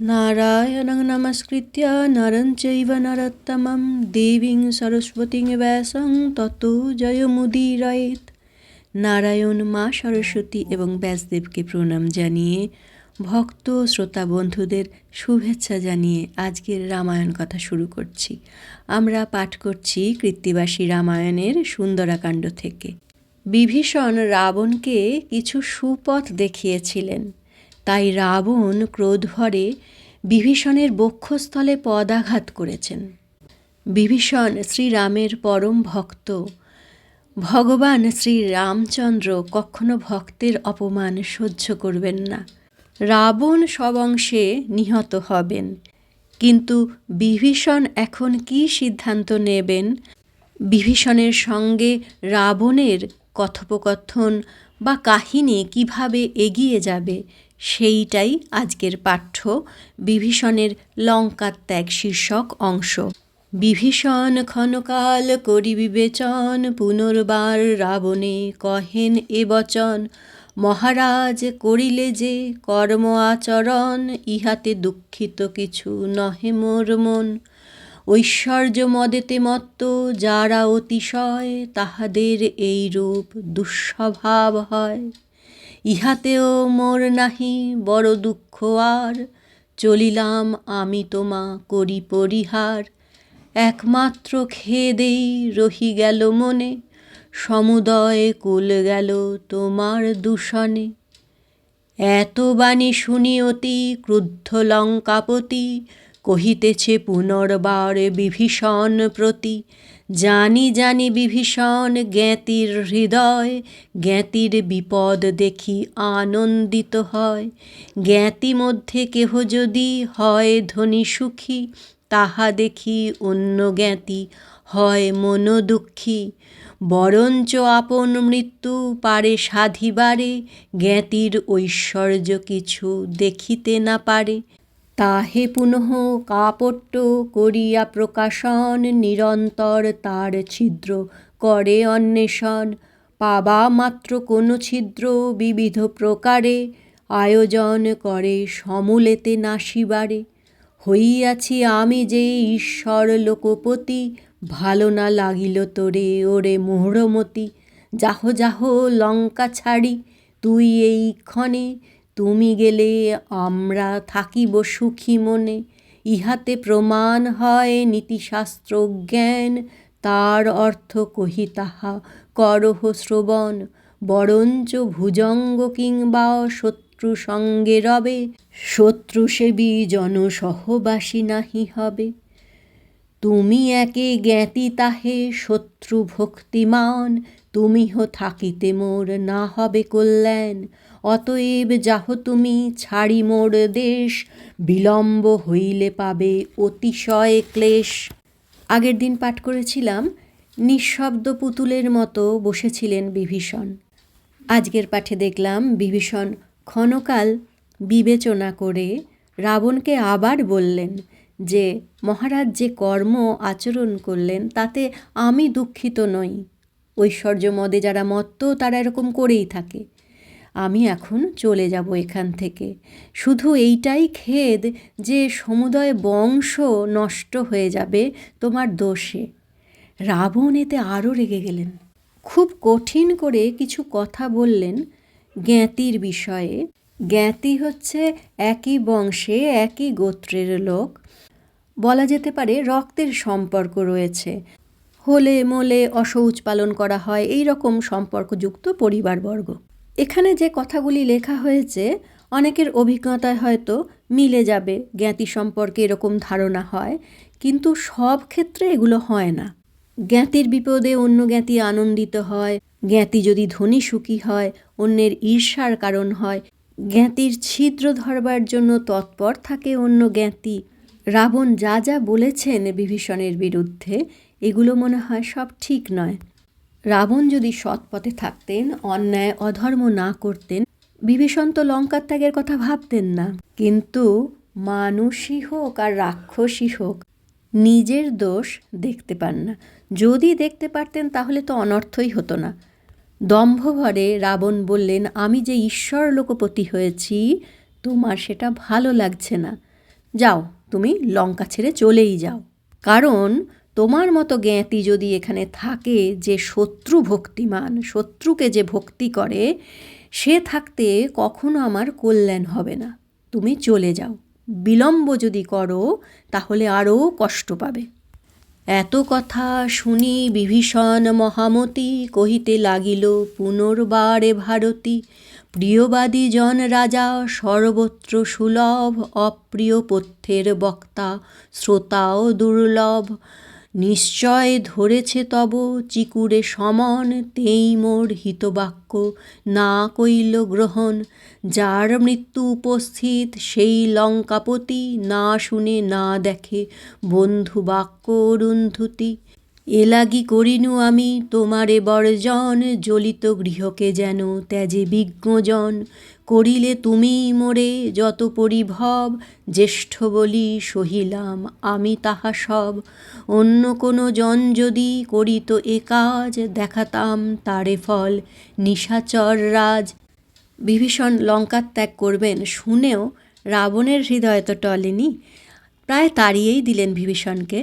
নারায়ণং নমস্কৃত্য নরঞ্চৈব নরোত্তমম দেবীং সরস্বতীং ব্যাসং তত জয়মুদিরায়ত নারায়ণ মা সরস্বতী এবং ব্যাসদেবকে প্রণাম জানিয়ে, ভক্ত শ্রোতা বন্ধুদের শুভেচ্ছা জানিয়ে আজকের রামায়ণ কথা শুরু করছি। আমরা পাঠ করছি কৃত্তিবাসী রামায়ণের সুন্দরাকাণ্ড থেকে। বিভীষণ রাবণকে কিছু সুপথ দেখিয়েছিলেন। তাই রাবণ ক্রোধভরে বিভীষণের বক্ষস্থলে পদাঘাত করেছেন। বিভীষণ শ্রীরামের পরম ভক্ত। ভগবান শ্রী রামচন্দ্র কখনো ভক্তের অপমান সহ্য করবেন না। রাবণ সবংশে নিহত হবেন। কিন্তু বিভীষণ এখন কি সিদ্ধান্ত নেবেন? বিভীষণের সঙ্গে রাবণের কথোপকথন বা কাহিনী কীভাবে এগিয়ে যাবে সেইটাই আজকের পাঠ্য বিভীষণের লঙ্কা ত্যাগ শীর্ষক অংশ। বিভীষণ ক্ষণকাল করি বিবেচন, পুনর্বার রাবণে কহেন এ বচন। মহারাজ করিলে যে কর্ম আচরণ, ইহাতে দুঃখিত কিছু নহে মোর মন। ঐশ্বর্য মদেতে মত্ত যারা অতিশয়, তাহাদের এই রূপ দুঃস্বভাব হয়। ইহাতেও মোর নাহি বড় দুঃখ আর। চলিলাম আমি তোমা করি পরিহার। একমাত্র খেদেই রহি গেল মনে, সমুদয় কুল গেল তোমার দূষণে। এত বাণী শুনি অতি ক্রুদ্ধ লঙ্কাপতি, কহিতেছে পুনর্বার বিভীষণ প্রতি জানি জানি বিভীষণ জ্ঞাতির হৃদয়, জ্ঞাতির বিপদ দেখি আনন্দিত হয়। জ্ঞাতি মধ্যে কেহ যদি হয় ধনী সুখী, তাহা দেখি অন্য জ্ঞাতি হয় মন দুঃখী বরঞ্চ আপন মৃত্যু পারে সাধিবারে, জ্ঞাতির ঐশ্বর্য কিছু দেখিতে না পারে। তাহে পুনঃ কাপট্য করিয়া প্রকাশন নিরন্তর তার ছিদ্র করে অন্বেষণ। পাবা মাত্র কোনো ছিদ্র বিবিধ প্রকারে, আয়োজন করে সমূলেতে নাসিবারে। হইয়াছি আমি যে ঈশ্বর লোকপতি, ভালো না লাগিল তোরে ওরে মোহরমতি। যাহ যাহ লঙ্কা ছাড়ি, তুই এই ক্ষণে তুমি গেলে আমরা থাকিব সুখী মনে। ইহাতে প্রমাণ হয় নীতিশাস্ত্র জ্ঞান, তার অর্থ কহি তাহা, করহ শ্রবণ। বরঞ্চ ভুজঙ্গ কিংবা শত্রু সঙ্গে রবে, শত্রু সেবী জনসহবাসী নাহি হবে। তুমি একে জ্ঞাতি তাহে শত্রু ভক্তিমান তুমিহ থাকিতে মোর, না হবে কল্যাণ। অতএব যাহ তুমি, ছাড়ি মোর দেশ, বিলম্ব হইলে পাবে অতিশয় ক্লেশ। আগের দিন পাঠ করেছিলাম, নিঃশব্দ পুতুলের মতো বসেছিলেন বিভীষণ। আজকের পাঠে দেখলাম বিভীষণ ক্ষণকাল বিবেচনা করে রাবণকে আবার বললেন যে মহারাজ যে কর্ম আচরণ করলেন, তাতে আমি দুঃখিত নই। ঐশ্বর্য মদে যারা মত্ত, তারা এরকম করেই থাকে। আমি এখন চলে যাব এখান থেকে। শুধু এইটাই খেদ যে সমুদয় বংশ নষ্ট হয়ে যাবে তোমার দোষে। রাবণ এতে আরও রেগে গেলেন। খুব কঠিন করে কিছু কথা বললেন জ্ঞাতির বিষয়ে। জ্ঞাতি হচ্ছে একই বংশে, একই গোত্রের লোক। বলা যেতে পারে রক্তের সম্পর্ক রয়েছে। হলে মোলে অশৌচ পালন করা হয়, এই রকম সম্পর্কযুক্ত পরিবারবর্গ। এখানে যে কথাগুলি লেখা হয়েছে, অনেকের অভিজ্ঞতায় হয়তো মিলে যাবে, জ্ঞাতি সম্পর্কে এরকম ধারণা হয়, কিন্তু সব ক্ষেত্রে এগুলো হয় না। জ্ঞাতির বিপদে অন্য জ্ঞাতি আনন্দিত হয়, জ্ঞাতি যদি ধনী সুখী হয়, অন্যের ঈর্ষার কারণ হয়। জ্ঞাতির ছিদ্র ধরবার জন্য তৎপর থাকে অন্য জ্ঞাতি। রাবণ যা যা বলেছেন বিভীষণের বিরুদ্ধে, এগুলো মনে হয় সব ঠিক নয়। রাবণ যদি সৎ পথে থাকতেন, অন্যায়, অধর্ম না করতেন, বিভীষণ তো লঙ্কার ত্যাগের কথা ভাবতেন না। কিন্তু মানুষই হোক আর রাক্ষসই হোক, নিজের দোষ দেখতে পান না। যদি দেখতে পারতেন, তাহলে তো অনর্থই হতো না। দম্ভভরে রাবণ বললেন, আমি যে ঈশ্বর লোকপতি হয়েছি, তোমার সেটা ভালো লাগছে না। যাও তুমি লঙ্কা ছেড়ে চলেই যাও। কারণ তোমার মতো জ্ঞাতি যদি এখানে থাকে যে শত্রু ভক্তিমান, শত্রুকে যে ভক্তি করে, সে থাকতে কখনো আমার কল্যাণ হবে না। তুমি চলে যাও। বিলম্ব যদি করো, তাহলে আরও কষ্ট পাবে। এত কথা শুনি বিভীষণ মহামতি কহিতে লাগিল, পুনর্বারে ভারতী প্রিয়বাদী জন রাজা, সর্বত্র সুলভ, অপ্রিয় পথ্যের বক্তা শ্রোতাও দুর্লভ। নিশ্চয় ধরেছে তব চিকুরে সমন, তেই মোর হিতবাক্য না কইল গ্রহণ। যার মৃত্যু উপস্থিত সেই লঙ্কাপতি না শুনে না দেখে বন্ধু বাক্য অরুন্ধতি। এলাগি করিনু আমি, তোমারে বর্জন, জ্বলিত গৃহকে যেন ত্যাজে বিজ্ঞজন। করিলে তুমি মোরে যত পরিভব, জ্যেষ্ঠ বলি সহিলাম আমি তাহা সব। অন্য কোনো জন যদি করিত এ কাজ, দেখাতাম তারে ফল। নিশাচর রাজ, বিভীষণ লঙ্কার ত্যাগ করবেন। শুনেও রাবণের হৃদয় তো টলেনি। প্রায় তাড়িয়েই দিলেন বিভীষণকে।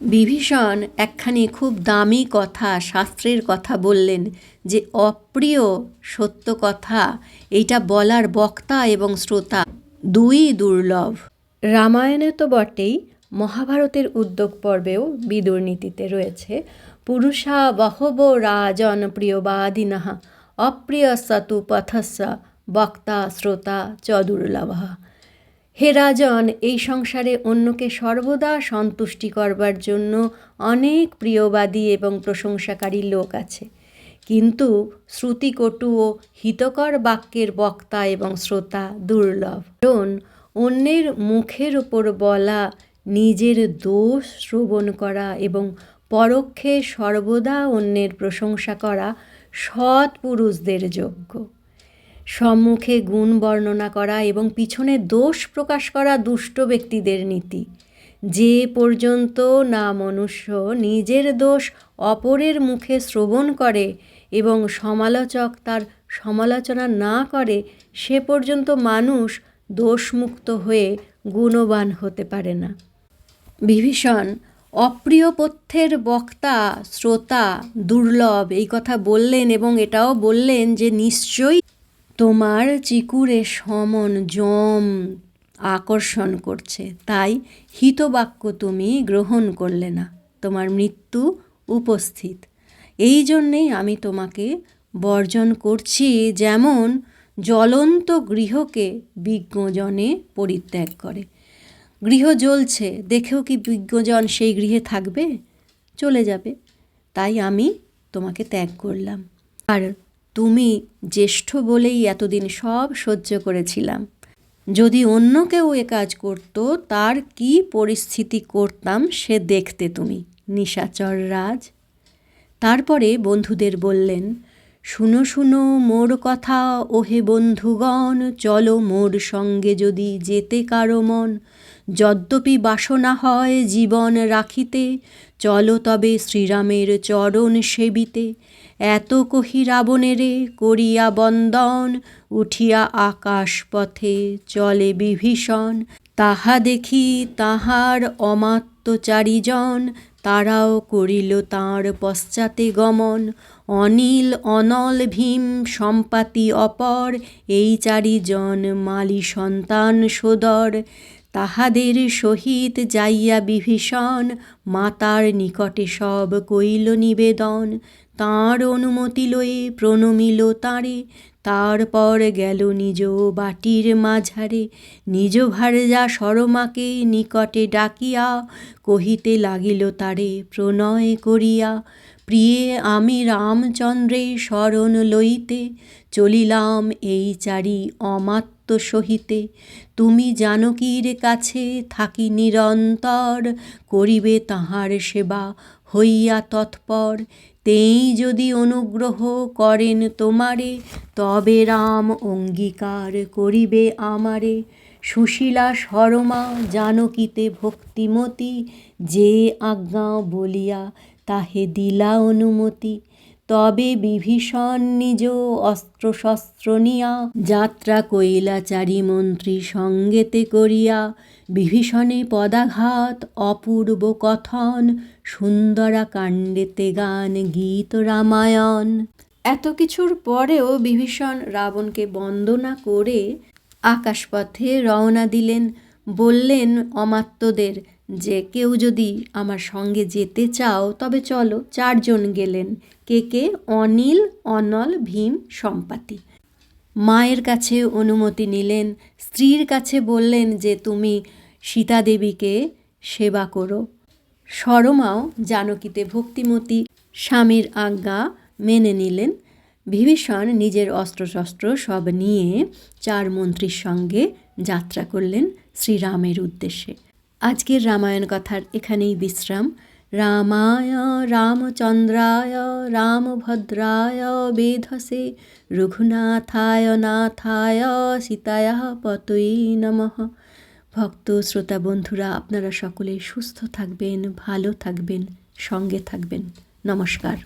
বিভীষণ একখানি খুব দামি কথা, শাস্ত্রের কথা বললেন যে, অপ্রিয় সত্য কথা, এইটা বলার বক্তা এবং শ্রোতা দুই দুর্লভ। রামায়ণে তো বটেই, মহাভারতের উদ্যোগ পর্বেও বিদুর নীতিতে রয়েছে, পুরুষা বহব রাজন প্রিয়বাদিনাহা অপ্রিয় সতু পথস্য, বক্তা, শ্রোতা চ দুর্লভা হে রাজন, এই সংসারে অন্যকে সর্বদা সন্তুষ্টি করবার জন্য অনেক প্রিয়বাদী এবং প্রশংসাকারী লোক আছে। কিন্তু শ্রুতিকটু ও হিতকর বাক্যের বক্তা এবং শ্রোতা দুর্লভ। কারণ অন্যের মুখের ওপর বলা, নিজের দোষ শ্রবণ করা এবং পরোক্ষে সর্বদা অন্যের প্রশংসা করা সৎ পুরুষদের যোগ্য। সম্মুখে গুণ বর্ণনা করা এবং পিছনে দোষ প্রকাশ করা দুষ্ট ব্যক্তিদের নীতি। যে পর্যন্ত না মনুষ্য নিজের দোষ অপরের মুখে শ্রবণ করে এবং সমালোচক তার সমালোচনা না করে, সে পর্যন্ত মানুষ দোষমুক্ত হয়ে গুণবান হতে পারে না। বিভীষণ, অপ্রিয় পথ্যের বক্তা, শ্রোতা, দুর্লভ এই কথা বললেন এবং এটাও বললেন যে নিশ্চয়ই তোমার চিকুরে সমন জম আকর্ষণ করছে, তাই হিতবাক্য তুমি গ্রহণ করলে না, তোমার মৃত্যু উপস্থিত। এই জন্যেই আমি তোমাকে বর্জন করছি যেমন জ্বলন্ত গৃহকে বিজ্ঞজনে পরিত্যাগ করে। গৃহ জ্বলছে, দেখেও কি বিজ্ঞজন সেই গৃহে থাকবে? চলে যাবে, তাই আমি তোমাকে ত্যাগ করলাম। আর তুমি জ্যেষ্ঠ বলেই এতদিন সব সহ্য করেছিলাম। যদি অন্য কেউ এ কাজ করত, তার কি পরিস্থিতি করতাম সে দেখতে তুমি, নিশাচর রাজ। তারপরে বন্ধুদের বললেন, শুনো শুনো, মোর কথা ওহে বন্ধুগণ, চলো মোর সঙ্গে যদি যেতে কারও মন। যদ্যপি বাসনা হয় জীবন রাখিতে, চলো তবে শ্রীরামের চরণ সেবিতে। এত কহি রাবণেরে করিয়া বন্দন, উঠিয়া আকাশ পথে চলে বিভীষণ। তাহা দেখি তাহার অমাত্য চারিজন, তারাও করিল তাঁর পশ্চাতে গমন। অনিল, অনল, ভীম, সম্পাতি অপর, এই চারিজন মালি সন্তান সোদর। তাহাদের সহিত যাইয়া বিভীষণ, মাতার নিকটে সব কইল নিবেদন। তাঁর অনুমতি লয়ে প্রণমিল তাঁরে। তারপর গেল নিজ বাটির মাঝারে। নিজ ভারজা সরমাকে নিকটে ডাকিয়া কহিতে লাগিল তারে, প্রণয় করিয়া, প্রিয়ে, আমি রামচন্দ্রে শরণ লইতে চলিলাম এই চারি অমাত্য সহিতে। তুমি জানকীর কাছে থাকি নিরন্তর, করিবে তাহার সেবা হইয়া তৎপর। তেই যদি অনুগ্রহ করেন তোমারে, তবে রাম অঙ্গীকার করিবে আমারে। সুশীলা শর্মা, জানকীতে ভক্তিমতী, যে আজ্ঞা বলিয়া তাহে দিলা অনুমতি। তবে বিভীষণ নিজ অস্ত্রশস্ত্র নিয়া যাত্রা কৈলাচারী মন্ত্রী সঙ্গেতে করিয়া বিভীষণে পদাঘাত, অপূর্ব কথন সুন্দরা কাণ্ডেতে গান, গীত, রামায়ণ। এত কিছুর পরেও বিভীষণ রাবণকে বন্দনা করে আকাশপথে রওনা দিলেন। বললেন, অমাত্যদের, যে কেউ যদি আমার সঙ্গে যেতে চাও, তবে চলো, চারজন গেলেন। কে কে অনিল, অনল, ভীম, সম্পাতি। মায়ের কাছে অনুমতি নিলেন, স্ত্রীর কাছে বললেন যে তুমি সীতা দেবীকে সেবা করো। সরমাও জানকীতে ভক্তিমতী স্বামীর আজ্ঞা মেনে নিলেন। বিভীষণ নিজের অস্ত্রশস্ত্র সব নিয়ে চার মন্ত্রীর সঙ্গে যাত্রা করলেন শ্রীরামের উদ্দেশ্যে। আজকের রামায়ণ কথার এখানেই বিশ্রাম। রামায়, রামচন্দ্রায়, রামভদ্রায় বেধসে, রঘুনাথায়, নাথায়, সীতায়া পতই নমঃ। ভক্ত, শ্রোতা, বন্ধুরা, আপনারা সকলে সুস্থ থাকবেন, ভালো থাকবেন, সঙ্গে থাকবেন। নমস্কার।